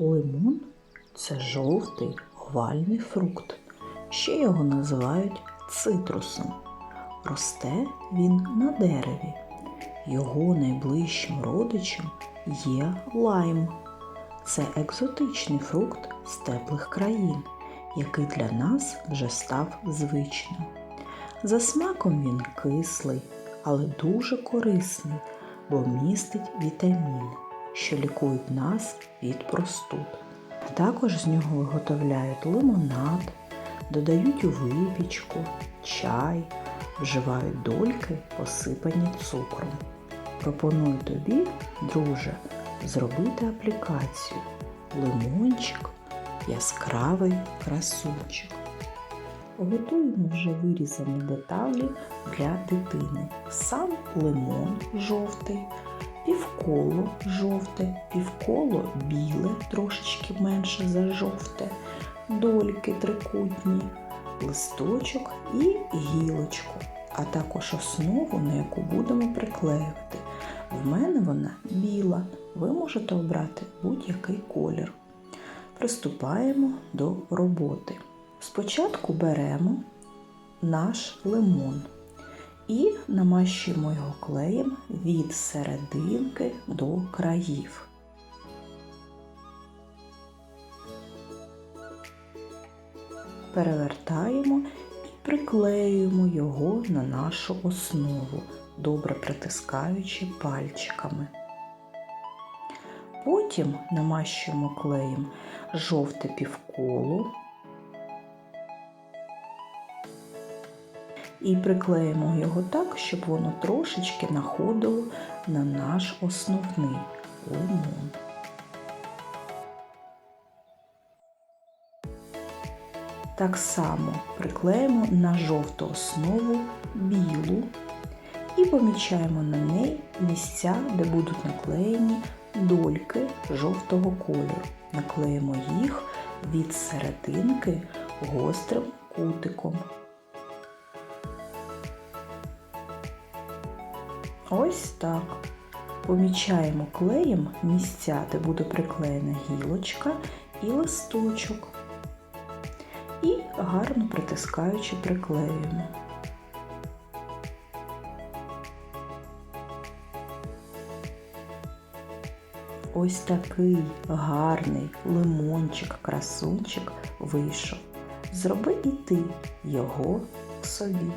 Лимон це жовтий овальний фрукт. Ще його називають цитрусом. Росте він на дереві. Його найближчим родичем є лайм. Це екзотичний фрукт з теплих країн, який для нас вже став звичним. За смаком він кислий, але дуже корисний, бо містить вітаміни, що лікують нас від простуд. Також з нього виготовляють лимонад, додають у випічку, чай, вживають дольки, посипані цукром. Пропоную тобі, друже, зробити аплікацію лимончик, яскравий красунчик. Готуємо вже вирізані деталі для дитини. Сам лимон жовтий, півколо жовте, півколо біле, трошечки менше за жовте, дольки трикутні, листочок і гілочку, а також основу, на яку будемо приклеювати. В мене вона біла, ви можете обрати будь-який колір. Приступаємо до роботи. Спочатку беремо наш лимон і намащуємо його клеєм від серединки до країв. Перевертаємо і приклеюємо його на нашу основу, добре притискаючи пальчиками. Потім намащуємо клеєм жовте півколо і приклеїмо його так, щоб воно трошечки находило на наш основний лимон. Так само приклеїмо на жовту основу білу і помічаємо на неї місця, де будуть наклеєні дольки жовтого кольору. Наклеїмо їх від серединки гострим кутиком. Ось так. Помічаємо клеєм місця, де буде приклеєна гілочка і листочок. І гарно притискаючи приклеюємо. Ось такий гарний лимончик-красунчик вийшов. Зроби і ти його собі.